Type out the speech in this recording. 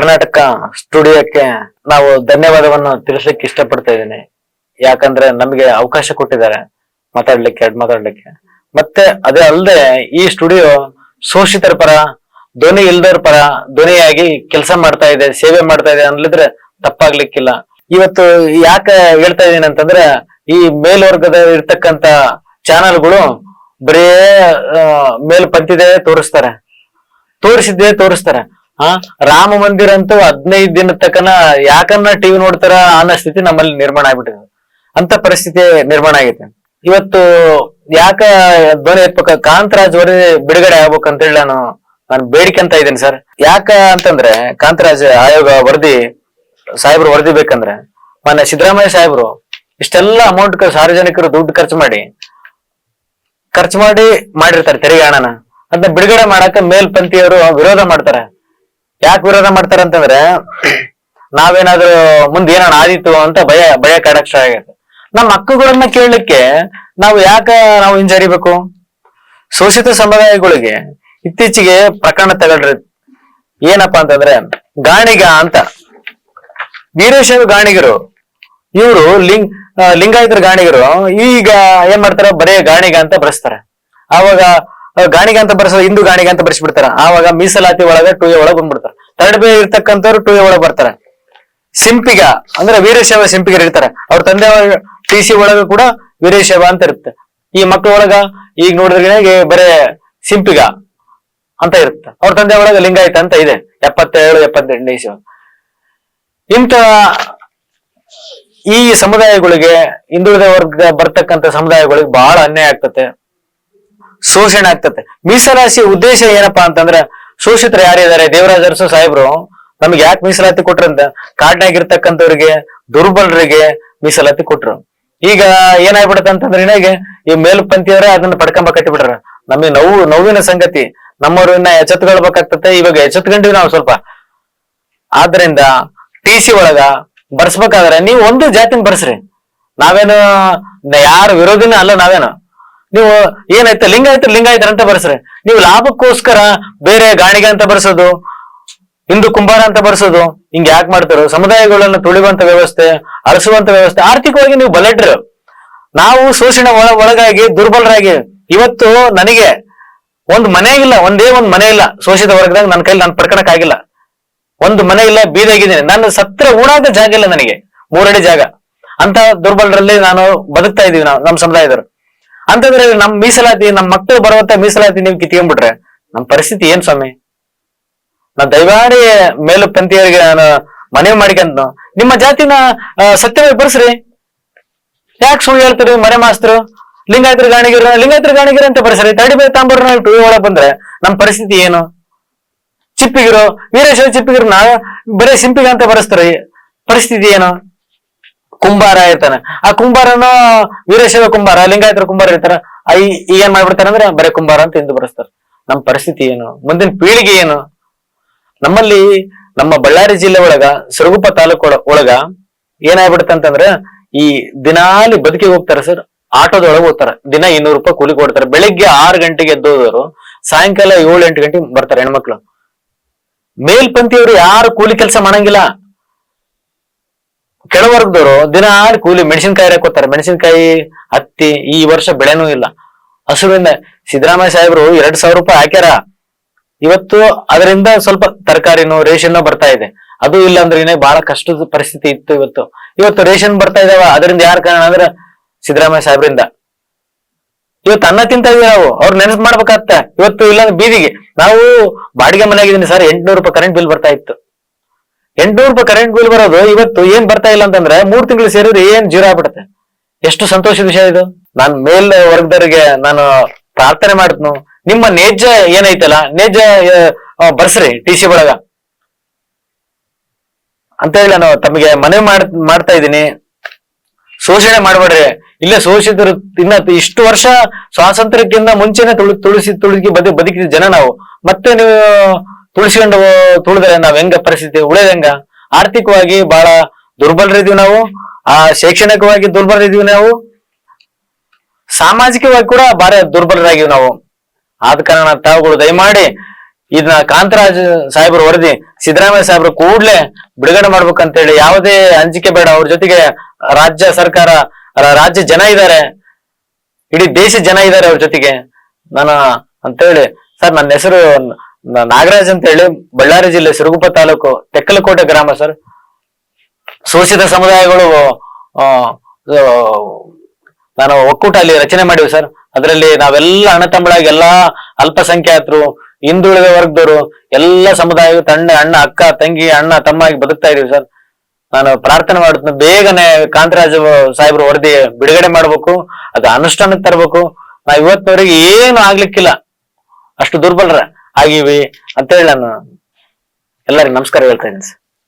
ಕರ್ನಾಟಕ ಸ್ಟುಡಿಯೋಕ್ಕೆ ನಾವು ಧನ್ಯವಾದವನ್ನು ತಿಳಿಸಕ್ಕೆ ಇಷ್ಟಪಡ್ತಾ ಇದ್ದೀನಿ. ಯಾಕಂದ್ರೆ ನಮಗೆ ಅವಕಾಶ ಕೊಟ್ಟಿದ್ದಾರೆ ಮಾತಾಡ್ಲಿಕ್ಕೆ ಎರಡು ಮಾತಾಡ್ಲಿಕ್ಕೆ. ಮತ್ತೆ ಅದೇ ಅಲ್ಲದೆ ಈ ಸ್ಟುಡಿಯೋ ಶೋಷಿತರ ಪರ, ಧ್ವನಿ ಇಲ್ದವ್ರ ಪರ, ಧ್ವನಿಯಾಗಿ ಕೆಲಸ ಮಾಡ್ತಾ ಇದೆ, ಸೇವೆ ಮಾಡ್ತಾ ಇದೆ ಅನ್ಲಿದ್ರೆ ತಪ್ಪಾಗ್ಲಿಕ್ಕಿಲ್ಲ. ಇವತ್ತು ಯಾಕೆ ಹೇಳ್ತಾ ಇದೀನಿ ಅಂತಂದ್ರೆ, ಈ ಮೇಲ್ವರ್ಗದ ಇರ್ತಕ್ಕಂತ ಚಾನಲ್ಗಳು ಬರೇ ಮೇಲ್ ಪಂತಿದೆ ತೋರಿಸ್ತಾರೆ. ತೋರಿಸಿದ್ದೇ ತೋರಿಸ್ತಾರೆ. ಆ ರಾಮ ಮಂದಿರ ಅಂತೂ ಹದಿನೈದು ದಿನ ತಕನ ಯಾಕನ್ನ ಟಿವಿ ನೋಡ್ತಾರ ಅನ್ನೋ ಸ್ಥಿತಿ ನಮ್ಮಲ್ಲಿ ನಿರ್ಮಾಣ ಆಗ್ಬಿಟ್ಟಿದೆ. ಅಂತ ಪರಿಸ್ಥಿತಿ ನಿರ್ಮಾಣ ಆಗೈತೆ. ಇವತ್ತು ಯಾಕ ಧ್ವನಿ ಎತ್ಬೇಕ? ಕಾಂತರಾಜ್ ವರದಿ ಬಿಡುಗಡೆ ಆಗ್ಬೇಕಂತ ಹೇಳಿ ನಾನು ನಾನು ಬೇಡಿಕೆ ಅಂತ ಇದ್ದೀನಿ ಸರ್. ಯಾಕ ಅಂತಂದ್ರೆ, ಕಾಂತರಾಜ್ ಆಯೋಗ ವರದಿ, ಸಾಹೇಬ್ರು ವರದಿ ಬೇಕಂದ್ರೆ ಮೊನ್ನೆ ಸಿದ್ದರಾಮಯ್ಯ ಸಾಹೇಬ್ರು ಇಷ್ಟೆಲ್ಲ ಅಮೌಂಟ್ ಸಾರ್ವಜನಿಕರು ದುಡ್ಡು ಖರ್ಚು ಮಾಡಿ ಖರ್ಚು ಮಾಡಿ ಮಾಡಿರ್ತಾರೆ ತೆರಿಗೆ ಹಣನ. ಅದನ್ನ ಬಿಡುಗಡೆ ಮಾಡಕ ಮೇಲ್ಪಂಥಿಯವರು ವಿರೋಧ ಮಾಡ್ತಾರೆ. ಯಾಕೆ ವಿರೋಧ ಮಾಡ್ತಾರೆ ಅಂತಂದ್ರೆ ನಾವೇನಾದ್ರೂ ಮುಂದೆ ಏನೋ ಆದಿತ್ತು ಅಂತ ಭಯ ಭಯ ಕಾಡಕ್ ಶುರು ಆಗೈತೆ ನಮ್ಮ ಹಕ್ಕುಗಳನ್ನ ಕೇಳಲಿಕ್ಕೆ ನಾವು ಯಾಕ ನಾವು ಹಿಂಜರಿಬೇಕು? ಶೋಷಿತ ಸಮುದಾಯಗಳಿಗೆ ಇತ್ತೀಚೆಗೆ ಪ್ರಕರಣ ತಗೊಳ್ರಿ. ಏನಪ್ಪಾ ಅಂತಂದ್ರೆ ಗಾಣಿಗ ಅಂತ. ವೀರಶೈವ ಗಾಣಿಗರು, ಇವರು ಲಿಂಗ್ ಲಿಂಗಾಯತರ ಗಾಣಿಗರು ಈಗ ಏನ್ ಮಾಡ್ತಾರ? ಬರೇ ಗಾಣಿಗ ಅಂತ ಬರೆಸ್ತಾರೆ. ಆವಾಗ ಗಾಣಿಗ ಅಂತ ಬರ್ಸೋ ಹಿಂದೂ ಗಾಣಿಗ ಅಂತ ಬರ್ಸ್ಬಿಡ್ತಾರ. ಆವಾಗ ಮೀಸಲಾತಿ ಒಳಗ ಟೂ ಎ ಒಳಗ್ ಬಂದ್ಬಿಡ್ತಾರ. ಥರ್ಡ್ ಬೇ ಇರ್ತಕ್ಕಂಥವ್ರು ಟೂ ಎ ಒಳಗೆ ಬರ್ತಾರೆ. ಸಿಂಪಿಗ, ಅಂದ್ರೆ ವೀರಶೈವ ಸಿಂಪಿಗರು ಇರ್ತಾರೆ. ಅವ್ರ ತಂದೆ ಟಿ ಸಿ ಒಳಗ ಕೂಡ ವೀರಶೈವ ಅಂತ ಇರುತ್ತೆ. ಈ ಮಕ್ಕಳ ಒಳಗ ಈಗ ನೋಡಿದ್ರೆ ಬರೇ ಸಿಂಪಿಗ ಅಂತ ಇರುತ್ತೆ. ಅವ್ರ ತಂದೆ ಒಳಗ ಲಿಂಗಾಯತ ಅಂತ ಇದೆ. ಎಪ್ಪತ್ತೇಳು, ಎಪ್ಪತ್ತೆಂಟನೇ ಇಸ್ವಿ ಇಂತ ಈ ಸಮುದಾಯಗಳಿಗೆ, ಹಿಂದುಳಿದ ವರ್ಗ ಬರ್ತಕ್ಕಂಥ ಸಮುದಾಯಗಳಿಗೆ ಬಹಳ ಅನ್ಯಾಯ ಆಗ್ತತೆ. ಶೋಷಣೆ ಆಗ್ತತೆ. ಮೀಸಲಾತಿ ಉದ್ದೇಶ ಏನಪ್ಪಾ ಅಂತಂದ್ರೆ ಶೋಷಿತರು ಯಾರಿದ್ದಾರೆ ದೇವರಾಜ ಅರಸು ಸಾಹೇಬ್ರು, ನಮ್ಗೆ ಯಾಕೆ ಮೀಸಲಾತಿ ಕೊಟ್ರಂತ ಕಾಡ್ನಾಗಿರ್ತಕ್ಕಂಥವ್ರಿಗೆ, ದುರ್ಬಲರಿಗೆ ಮೀಸಲಾತಿ ಕೊಟ್ರು. ಈಗ ಏನಾಗ್ಬಿಡತ್ತೆ ಅಂತಂದ್ರೆ ಏನಾಗೆ ಈ ಮೇಲ್ಪಂಥಿಯವರೇ ಅದನ್ನ ಪಡ್ಕೊಂಬ ಕಟ್ಟಿಬಿಟ್ರ. ನಮಗೆ ನೋವು, ನೋವಿನ ಸಂಗತಿ. ನಮ್ಮವ್ರು ಇನ್ನ ಎಚ್ಚೆತ್ಕೊಳ್ಬೇಕಾಗ್ತತೆ ಇವಾಗ ಎಚ್ಚೆತ್ಕೊಂಡಿವಿ ನಾವು ಸ್ವಲ್ಪ. ಆದ್ರಿಂದ ಟಿ ಸಿ ಒಳಗ ಬರ್ಸ್ಬೇಕಾದ್ರೆ ನೀವು ಒಂದು ಜಾತಿನ ಬರ್ಸ್ರಿ. ನಾವೇನು ಯಾರ ವಿರೋಧಿನ ಅಲ್ಲ ನಾವೇನು. ನೀವು ಏನೈತೆ ಲಿಂಗಾಯತ ಲಿಂಗಾಯತ ಅಂತ ಬರ್ಸ್ರಿ. ನೀವು ಲಾಭಕ್ಕೋಸ್ಕರ ಬೇರೆ ಗಾಣಿಗೆ ಅಂತ ಬರ್ಸೋದು, ಹಿಂದೂ ಕುಂಬಾರ ಅಂತ ಬರ್ಸೋದು, ಹಿಂಗ್ ಯಾಕೆ ಮಾಡ್ತಾರೋ ಸಮುದಾಯಗಳನ್ನ ತುಳಿಯುವಂತ ವ್ಯವಸ್ಥೆ, ಅರಸುವಂತ ವ್ಯವಸ್ಥೆ, ಆರ್ಥಿಕವಾಗಿ ನೀವು ಬಲೆಟ್ರು. ನಾವು ಶೋಷಣೆ ಒಳ, ಒಳಗಾಗಿ, ದುರ್ಬಲರಾಗಿ, ಇವತ್ತು ನನಗೆ ಒಂದ್ ಮನೆ ಇಲ್ಲ, ಒಂದೇ ಒಂದ್ ಮನೆ ಇಲ್ಲ, ಶೋಷಿತ ವರ್ಗದಾಗ ನನ್ನ ಕೈಲಿ ನಾನು ಪಡ್ಕೊಳಕ್ ಆಗಿಲ್ಲ ಒಂದು ಮನೆ ಇಲ್ಲ ಬೀದಾಗಿದ್ದೀನಿ ನನ್ನ ಸತ್ರ ಉಣಾದ ಜಾಗ ಇಲ್ಲ ನನಗೆ. ಮೂರಡಿ ಜಾಗ. ಅಂತ ದುರ್ಬಲರಲ್ಲಿ ನಾನು ಬದುಕ್ತಾ ಇದೀವಿ ನಾವು, ನಮ್ಮ ಸಮುದಾಯದವರು. ಅಂತಂದ್ರೆ ನಮ್ ಮೀಸಲಾತಿ ನಮ್ಮ ಮಕ್ಕಳು ಬರುವಂತ ಮೀಸಲಾತಿ ನೀವು ಕಿತ್ಕೊಂಡ್ಬಿಟ್ರೆ, ನಮ್ ಪರಿಸ್ಥಿತಿ ಏನ್ ಸ್ವಾಮಿ? ನಾ ದಯವಾಡಿ ಮೇಲು ಪಂಥಿಯರಿಗೆ ನಾನು ಮನವಿ ಮಾಡಿಕಂತ ನಿಮ್ಮ ಜಾತಿನ ಸತ್ಯವೇ ಬರ್ಸ್ರಿ. ಯಾಕೆ ಸುಳ್ಳು ಹೇಳ್ತೀರಿ, ಮನೆ ಮಾಸ್ತರು? ಲಿಂಗಾಯತರ ಗಾಣಿಗಿರ ಲಿಂಗಾಯತರ ಗಾಣಿಗಿರ ಅಂತ ಬರ್ಸ್ರಿ. ತಡಿಬೇ ತಾಂಬರ್ನ ಟೂ ಒಳಗೆ ಬಂದ್ರೆ ನಮ್ ಪರಿಸ್ಥಿತಿ ಏನು? ಚಿಪ್ಪಿಗಿರು, ವೀರೇಶ್ವರ ಚಿಪ್ಪಿಗಿರು ನಾ ಬರೀ ಸಿಂಪಿಗ ಅಂತ ಬರೆಸ್ತಾರೆ. ಪರಿಸ್ಥಿತಿ ಏನು? ಕುಂಬಾರ ಇರ್ತಾನೆ. ಆ ಕುಂಬಾರನ ವೀರಶೈವ ಕುಂಬಾರ, ಲಿಂಗಾಯತರ ಕುಂಬಾರ ಇರ್ತಾರ ಐ ಏನ್ ಮಾಡ್ಬಿಡ್ತಾರೆ ಅಂದ್ರೆ ಬರೇ ಕುಂಬಾರ ಅಂತ ಎಂದು ಬರೆಸ್ತಾರೆ. ನಮ್ಮ ಪರಿಸ್ಥಿತಿ ಏನು? ಮುಂದಿನ ಪೀಳಿಗೆ ಏನು? ನಮ್ಮಲ್ಲಿ ನಮ್ಮ ಬಳ್ಳಾರಿ ಜಿಲ್ಲೆ ಒಳಗ, ಸರಗುಪ್ಪ ತಾಲೂಕು ಒಳಗ ಏನಾಗ್ಬಿಡುತ್ತೆ ಅಂತಂದ್ರೆ ಈ ದಿನಾಲಿ ಬದುಕಿ ಹೋಗ್ತಾರೆ ಸರ್. ಆಟೋದೊಳಗೆ ಹೋಗ್ತಾರೆ. ದಿನ ಇನ್ನೂರು ರೂಪಾಯಿ ಕೂಲಿ ಕೊಡ್ತಾರೆ. ಬೆಳಿಗ್ಗೆ ಆರು ಗಂಟೆಗೆ ಎದ್ದೋದವರು, ಸಾಯಂಕಾಲ ಏಳು ಎಂಟು ಗಂಟೆಗೆ ಬರ್ತಾರೆ ಹೆಣ್ಮಕ್ಳು. ಮೇಲ್ಪಂಥಿಯವರು ಯಾರು ಕೂಲಿ ಕೆಲಸ ಮಾಡಂಗಿಲ್ಲ. ಕೆಳವರ್ಗದವರು ದಿನ ಕೂಲಿ ಮೆಣಸಿನ್ಕಾಯಿ ಹಾಕೋತಾರೆ ಮೆಣಸಿನ್ಕಾಯಿ, ಹತ್ತಿ, ಈ ವರ್ಷ ಬೆಳೆನೂ ಇಲ್ಲ. ಹಸುವಿಂದ ಸಿದ್ದರಾಮಯ್ಯ ಸಾಹೇಬರು ಎರಡ್ ಸಾವಿರ ರೂಪಾಯಿ ಹಾಕ್ಯಾರ. ಇವತ್ತು ಅದರಿಂದ ಸ್ವಲ್ಪ ತರಕಾರಿನೂ ರೇಷನ್ ಬರ್ತಾ ಇದೆ. ಅದು ಇಲ್ಲ ಅಂದ್ರೆ ಬಹಳ ಕಷ್ಟದ ಪರಿಸ್ಥಿತಿ ಇತ್ತು ಇವತ್ತು. ಇವತ್ತು ರೇಷನ್ ಬರ್ತಾ ಇದಾವ, ಅದರಿಂದ ಯಾರ ಕಾರಣ ಅಂದ್ರೆ ಸಿದ್ದರಾಮಯ್ಯ ಸಾಹೇಬ್ರಿಂದ. ಇವತ್ತು ಅನ್ನ ತಿಂತ ಇದೀವಿ ನಾವು. ಅವ್ರು ನೆನಪು ಮಾಡ್ಬೇಕಾಗತ್ತೆ. ಇವತ್ತು ಇಲ್ಲಾಂದ್ರೆ ಬೀದಿಗೆ. ನಾವು ಬಾಡಿಗೆ ಮನೆಯಾಗಿದ್ದೀನಿ ಸರ್, ಎಂಟ್ನೂರು ರೂಪಾಯಿ ಕರೆಂಟ್ ಬಿಲ್ ಬರ್ತಾ ಇತ್ತು. ಎಂಟ್ನೂರು ರೂಪಾಯಿ ಕರೆಂಟ್ ಬಿಲ್ ಬರೋದು, ಇವತ್ತು ಏನ್ ಬರ್ತಾ ಇಲ್ಲ ಅಂತಂದ್ರೆ ಮೂರ್ ತಿಂಗಳು ಸೇರಿದ್ರೆ ಏನ್ ಜೀರೋ ಆಗ್ಬಿಡುತ್ತೆ? ಎಷ್ಟು ಸಂತೋಷದ ವಿಷಯ ಇದು? ನಾನ್ ಮೇಲ್ ವರ್ಗದವರಿಗೆ ನಾನು ಪ್ರಾರ್ಥನೆ ಮಾಡ್ತನು. ನಿಮ್ಮ ನೇಜ ಏನೈತಲ್ಲ ನೇಜ ಬರ್ಸ್ರಿ ಟಿ ಸಿ ಒಳಗ. ಅಂತ ಹೇಳಿ ನಾನು ತಮಗೆ ಮನವಿ ಮಾಡ್, ಮಾಡ್ತಾ ಇದ್ದೀನಿ. ಶೋಷಣೆ ಮಾಡ್ಬೇಡ್ರಿ. ಇಲ್ಲೇ ಶೋಷಿತರು ಇನ್ನ ಇಷ್ಟು ವರ್ಷ ಸ್ವಾತಂತ್ರ್ಯಕ್ಕಿಂತ ಮುಂಚೆನೆ ತುಳು, ತುಳಸಿ, ತುಳುಕಿ ಬದಿ, ಬದುಕಿದ ಜನ ನಾವು. ಮತ್ತೆ ನೀವು ತುಳಿಸ್ಕೊಂಡು ತುಳಿದ್ರೆ ನಾವ್ ಹೆಂಗ ಪರಿಸ್ಥಿತಿ ಉಳಿದಂಗ ಆರ್ಥಿಕವಾಗಿ ಬಹಳ ದುರ್ಬಲರಿದ್ದೀವಿ ನಾವು, ಆ ಶೈಕ್ಷಣಿಕವಾಗಿ ದುರ್ಬಲರಿದ್ದೀವಿ ನಾವು, ಸಾಮಾಜಿಕವಾಗಿ ಕೂಡ ಬಾರಿ ದುರ್ಬಲರಾಗಿವಿ ನಾವು. ಆದ ಕಾರಣ ತಾವುಗಳು ದಯಮಾಡಿ ಇದನ್ನ ಕಾಂತರಾಜ್ ಸಾಹೇಬ್ರ ವರದಿ, ಸಿದ್ದರಾಮಯ್ಯ ಸಾಹೇಬ್ರು ಕೂಡ್ಲೆ ಬಿಡುಗಡೆ ಮಾಡ್ಬೇಕಂತೇಳಿ ಯಾವುದೇ ಅಂಜಿಕೆ ಬೇಡ. ಅವ್ರ ಜೊತೆಗೆ ರಾಜ್ಯ ಸರ್ಕಾರ, ರಾಜ್ಯ ಜನ ಇದ್ದಾರೆ. ಇಡೀ ದೇಶ ಜನ ಇದ್ದಾರೆ ಅವ್ರ ಜೊತೆಗೆ. ನಾನು ಅಂತೇಳಿ, ಸರ್, ನನ್ನ ಹೆಸರು ನಾಗರಾಜ್ ಅಂತ ಹೇಳಿ ಬಳ್ಳಾರಿ ಜಿಲ್ಲೆ ಸಿರುಗುಪ್ಪ ತಾಲೂಕು ತೆಕ್ಕಲಕೋಟೆ ಗ್ರಾಮ, ಸರ್. ಶೋಷಿತ ಸಮುದಾಯಗಳು ನಾನು ಒಕ್ಕೂಟ ಅಲ್ಲಿ ರಚನೆ ಮಾಡಿವಿ, ಸರ್. ಅದರಲ್ಲಿ ನಾವೆಲ್ಲ ಅಣ್ಣ ತಮ್ಮಳಾಗಿ ಎಲ್ಲಾ ಅಲ್ಪಸಂಖ್ಯಾತರು, ಹಿಂದುಳಿದ ವರ್ಗದವರು, ಎಲ್ಲ ಸಮುದಾಯ ತಣ್ಣ, ಅಣ್ಣ, ಅಕ್ಕ, ತಂಗಿ, ಅಣ್ಣ ತಮ್ಮ ಆಗಿ ಬದುಕ್ತಾ ಇದೀವಿ, ಸರ್. ನಾನು ಪ್ರಾರ್ಥನೆ ಮಾಡುತ್ತೆ ಬೇಗನೆ ಕಾಂತರಾಜ್ ಸಾಹೇಬ್ರು ವರದಿ ಬಿಡುಗಡೆ ಮಾಡ್ಬೇಕು, ಅದು ಅನುಷ್ಠಾನಕ್ಕೆ ತರಬೇಕು. ನಾ ಇವತ್ತವರೆಗೆ ಏನು ಆಗ್ಲಿಕ್ಕಿಲ್ಲ. ಅಷ್ಟು ದುರ್ಬಲರ. ಆಗಿವಿ ಅಂತೇಳಿ ನಾನು ಎಲ್ಲರಿಗೂ ನಮಸ್ಕಾರ ಹೇಳ್ತಾ ಇದ್ದೀನಿ ಸರ್.